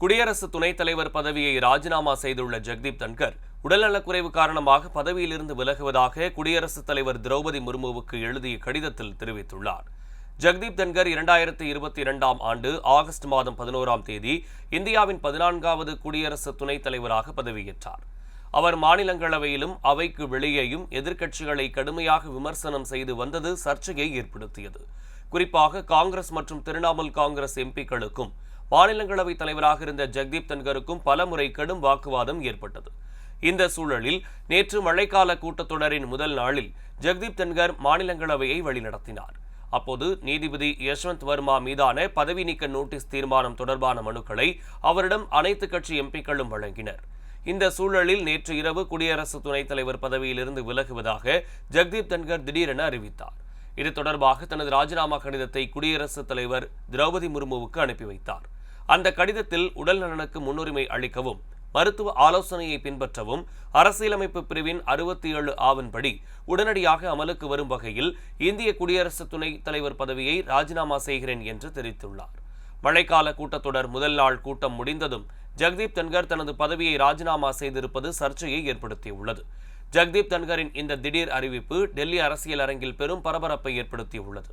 குடியரசு துணைத் தலைவர் பதவியை ராஜினாமா செய்துள்ள ஜெக்தீப் தன்கர் உடல்நலக்குறைவு காரணமாக பதவியிலிருந்து விலகுவதாக குடியரசுத் தலைவர் திரௌபதி முர்முவுக்கு எழுதிய கடிதத்தில் தெரிவித்துள்ளார். ஜெக்தீப் தன்கர் இரண்டாயிரத்தி இருபத்தி இரண்டாம் ஆண்டு ஆகஸ்ட் மாதம் பதினோராம் தேதி இந்தியாவின் பதினான்காவது குடியரசு துணைத் தலைவராக பதவியேற்றார். அவர் மாநிலங்களவையிலும் அவைக்கு வெளியேயும் எதிர்க்கட்சிகளை கடுமையாக விமர்சனம் செய்து வந்தது சர்ச்சையை ஏற்படுத்தியது. குறிப்பாக காங்கிரஸ் மற்றும் திரிணாமுல் காங்கிரஸ் எம்பிக்களுக்கும் மாநிலங்களவை தலைவராக இருந்த ஜெக்தீப் தன்கருக்கும் பலமுறை கடும் வாக்குவாதம் ஏற்பட்டது. இந்த சூழலில் நேற்று மழைக்கால கூட்டத்தொடரின் முதல் நாளில் ஜெக்தீப் தன்கர் மாநிலங்களவையை வழிநடத்தினார். அப்போது நீதிபதி யஷ்வந்த் வர்மா மீதான பதவி நீக்க நோட்டீஸ் தீர்மானம் தொடர்பான மனுக்களை அவரிடம் அனைத்து கட்சி எம்பிக்களும் வழங்கினர். இந்த சூழலில் நேற்று இரவு குடியரசு துணைத் தலைவர் பதவியிலிருந்து விலகுவதாக ஜெக்தீப் தன்கர் திடீரென அறிவித்தார். இது தொடர்பாக தனது ராஜினாமா கடிதத்தை குடியரசுத் தலைவர் திரௌபதி முர்முவுக்கு அனுப்பி வைத்தார். அந்த கடிதத்தில் உடல் நலனுக்கு முன்னுரிமை அளிக்கவும் மருத்துவ ஆலோசனையை பின்பற்றவும் அரசியலமைப்பு பிரிவின் அறுபத்தி ஏழு ஆவின்படி உடனடியாக அமலுக்கு வரும் வகையில் இந்திய குடியரசு துணைத் தலைவர் பதவியை ராஜினாமா செய்கிறேன் என்று தெரிவித்துள்ளார். மழைக்கால கூட்டத்தொடர் முதல் நாள் கூட்டம் முடிந்ததும் ஜெக்தீப் தன்கர் தனது பதவியை ராஜினாமா செய்திருப்பது சர்ச்சையை ஏற்படுத்தியுள்ளது. ஜெக்தீப் தன்கரின் இந்த திடீர் அறிவிப்பு டெல்லி அரசியல் அரங்கில் பெரும் பரபரப்பை ஏற்படுத்தியுள்ளது.